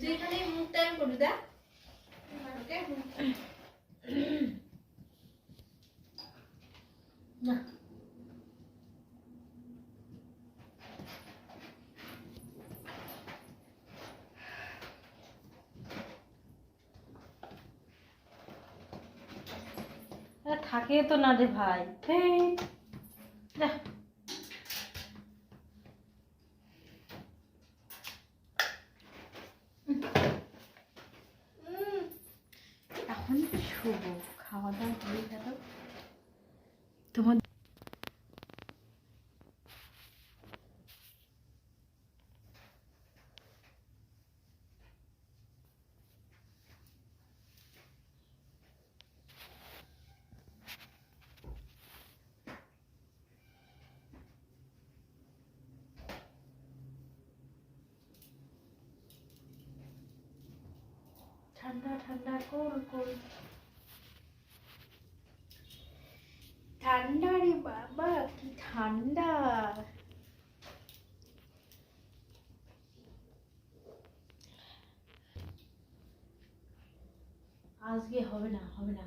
তুই এখানে মুখটা আমি করি দা ওকে। না থাকে তো না রে ভাই। যা। এখন শুভ। খাওয়া দাওয়া হয়ে গেল। তোমার ঠান্ডা ঠান্ডা কোল ঠান্ডা রে বাবা কি ঠান্ডা। আজকে হবে না হবে না।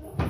হবে